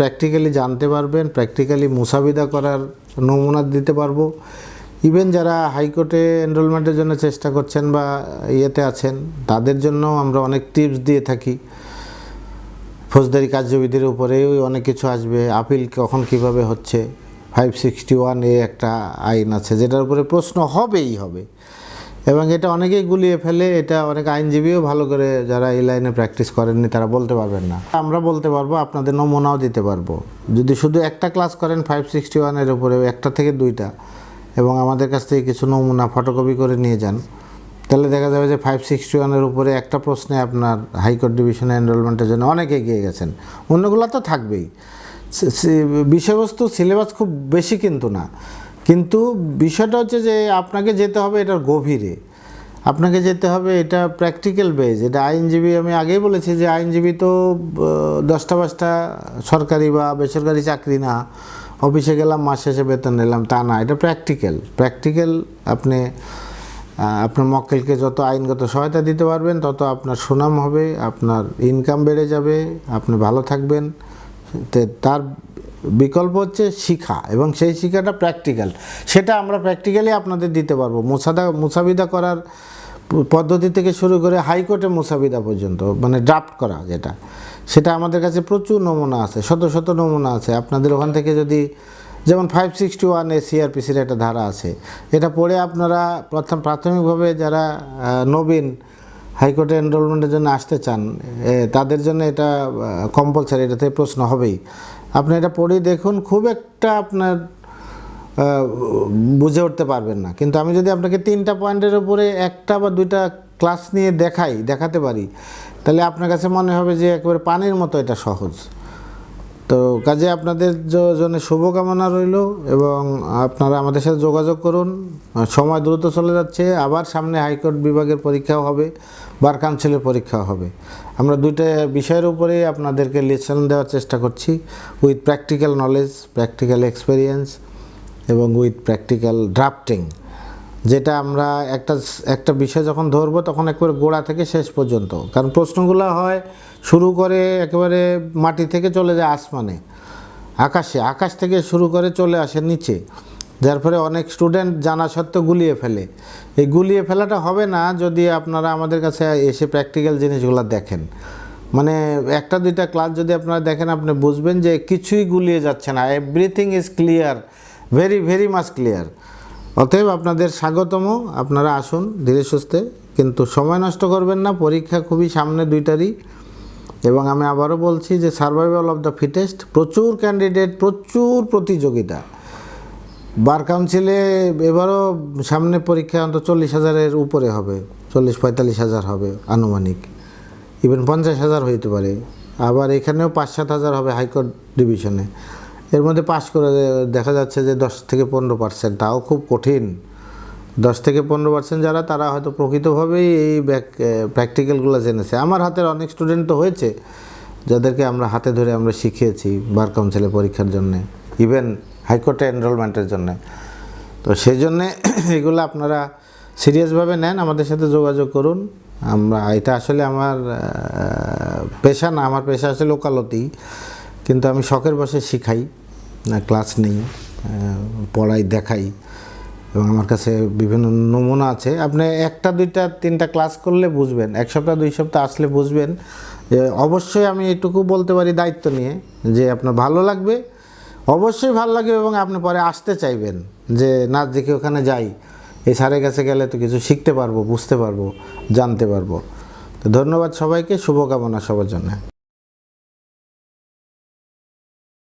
Practically জানতে পারবেন practically মুসাবিদা করার নমুনা দিতে পারব। ইভেন যারা হাইকোর্টে এনরোলমেন্টের জন্য চেষ্টা করছেন বা ইয়েতে আছেন, তাদের জন্য আমরা অনেক টিপস দিয়ে থাকি। ফৌজদারি কার্যবিধির উপরেও অনেক কিছু আসবে আপিল কখন কীভাবে হচ্ছে। ফাইভ সিক্সটি ওয়ান এ একটা আইন আছে, যেটার উপরে প্রশ্ন হবেই হবে। এবং এটা অনেকেই গুলিয়ে ফেলে, এটা অনেক আইনজীবীও ভালো করে যারা এই লাইনে প্র্যাকটিস করেননি তারা বলতে পারবেন না। আমরা বলতে পারব, আপনাদের নমুনাও দিতে পারব। যদি শুধু একটা ক্লাস করেন ফাইভ সিক্সটি ওয়ানের উপরে, একটা থেকে দুইটা, এবং আমাদের কাছ থেকে কিছু নমুনা ফটোকপি করে নিয়ে যান, তাহলে দেখা যাবে যে ফাইভ সিক্সটি ওয়ানের উপরে একটা প্রশ্নে আপনার হাইকোর্ট ডিভিশনে এনরোলমেন্টের জন্য অনেক এগিয়ে গেছেন। অন্যগুলো তো থাকবেই। বিষয়বস্তু সিলেবাস খুব বেশি কিন্তু না। কিন্তু বিষয়টা হচ্ছে যে আপনাকে যেতে হবে এটার গভীরে। আপনাকে যেতে হবে এটা প্র্যাকটিক্যাল বেজ এটা আইনজীবী, আমি আগেই বলেছি যে আইনজীবী তো দশটা পাঁচটা সরকারি বা বেসরকারি চাকরি না, অফিসে গেলাম, মাস শেষে বেতন নিলাম, তা না, এটা প্র্যাকটিক্যাল প্র্যাকটিক্যাল আপনি আপনার মক্কেলকে যত আইনগত সহায়তা দিতে পারবেন, তত আপনার সুনাম হবে, আপনার ইনকাম বেড়ে যাবে, আপনি ভালো থাকবেন। তার বিকল্প হচ্ছে শিখা এবং সেই শিখাটা প্র্যাকটিক্যাল সেটা আমরা প্র্যাকটিক্যালি আপনাদের দিতে পারব। মুসাদা মুসাবিদা করার পদ্ধতি থেকে শুরু করে হাইকোর্টে মুসাবিদা পর্যন্ত মানে ড্রাফট করা যেটা, সেটা আমাদের কাছে প্রচুর নমুনা আছে, শত শত নমুনা আছে। আপনাদের ওখান থেকে যদি, যেমন ফাইভ সিক্সটি ওয়ান এ সিআরপিসির একটা ধারা আছে, এটা পড়ে আপনারা প্রথম, প্রাথমিকভাবে যারা নবীন হাইকোর্টে এনরোলমেন্টের জন্য আসতে চান তাদের জন্য এটা কম্পালসারি এটাতে প্রশ্ন হবেই। আপনি এটা পড়ে দেখুন, খুব একটা আপনার বুঝে উঠতে পারবেন না। কিন্তু আমি যদি আপনাকে তিনটা পয়েন্টের উপরে একটা বা দুইটা ক্লাস নিয়ে দেখাই, দেখাতে পারি, তাহলে আপনার কাছে মনে হবে যে একেবারে পানির মতো এটা সহজ। তো কাজে আপনাদের জন্য শুভকামনা রইল এবং আপনারা আমাদের সাথে যোগাযোগ করুন। সময় দ্রুত চলে যাচ্ছে, আবার সামনে হাইকোর্ট বিভাগের পরীক্ষাও হবে, বার কাউন্সিলের পরীক্ষাও হবে। আমরা দুইটা বিষয়ের উপরে আপনাদেরকে লেসন দেওয়ার চেষ্টা করছি with practical knowledge practical experience এবং উইথ প্র্যাকটিক্যাল ড্রাফটিং যেটা আমরা একটা একটা বিষয় যখন ধরবো তখন একবারে গোড়া থেকে শেষ পর্যন্ত। কারণ প্রশ্নগুলো হয়, শুরু করে একেবারে মাটি থেকে চলে যায় আসমানে, আকাশে। আকাশ থেকে শুরু করে চলে আসে নিচে। যার ফলে অনেক স্টুডেন্ট জানা সত্ত্বেও গুলিয়ে ফেলে। এই গুলিয়ে ফেলাটা হবে না যদি আপনারা আমাদের কাছে এসে প্র্যাকটিক্যাল জিনিসগুলো দেখেন। মানে একটা দুইটা ক্লাস যদি আপনারা দেখেন, আপনি বুঝবেন যে কিছুই গুলিয়ে যাচ্ছে না। Everything is clear very very much clear অতএব আপনাদের স্বাগতম, আপনারা আসুন ধীরে সুস্থে, কিন্তু সময় নষ্ট করবেন না, পরীক্ষা খুবই সামনে দুইটারই। এবং আমি আবারও বলছি যে সার্ভাইভাল অফ দ্য ফিটেস্ট প্রচুর ক্যান্ডিডেট প্রচুর প্রতিযোগিতা। বার কাউন্সিলে এবারও সামনে পরীক্ষা অন্তত চল্লিশ হাজারের উপরে হবে, চল্লিশ পঁয়তাল্লিশ হাজার হবে আনুমানিক। ইভেন পঞ্চাশ হাজার হইতে পারে। আবার এখানেও পাঁচ সাত হাজার হবে হাইকোর্ট ডিভিশনে। এর মধ্যে পাশ করে দেখা যাচ্ছে যে দশ থেকে পনেরো পার্সেন্ট তাও খুব কঠিন। দশ থেকে পনেরো পার্সেন্ট যারা, তারা হয়তো প্রকৃতভাবেই এই ব্যাক প্র্যাকটিক্যালগুলো জেনেছে। আমার হাতের অনেক স্টুডেন্ট তো হয়েছে, যাদেরকে আমরা হাতে ধরে আমরা শিখিয়েছি বার কাউন্সিলের পরীক্ষার জন্যে ইভেন হাইকোর্টে এনরোলমেন্টের জন্যে। তো সেই জন্যে এগুলো আপনারা সিরিয়াসভাবে নেন, আমাদের সাথে যোগাযোগ করুন। আমরা, এটা আসলে আমার পেশা না, আমার পেশা আসলে ওকালতি কিন্তু আমি শখের বসে শিখাই। ক্লাস নেই পড়াই, দেখাই। এবং আমার কাছে বিভিন্ন নমুনা আছে। আপনি একটা, দুইটা, তিনটা ক্লাস করলে বুঝবেন। এক সপ্তাহ, দুই সপ্তাহ আসলে বুঝবেন। যে অবশ্যই আমি এটুকু বলতে পারি দায়িত্ব নিয়ে, যে আপনার ভালো লাগবে, অবশ্যই ভালো লাগবে এবং আপনি পরে আসতে চাইবেন। যে নাচ দেখে ওখানে যাই। এই স্যারের কাছে গেলে তো কিছু শিখতে পারব, বুঝতে পারব, জানতে পারব। তো ধন্যবাদ সবাইকে, শুভকামনা সবার জন্য।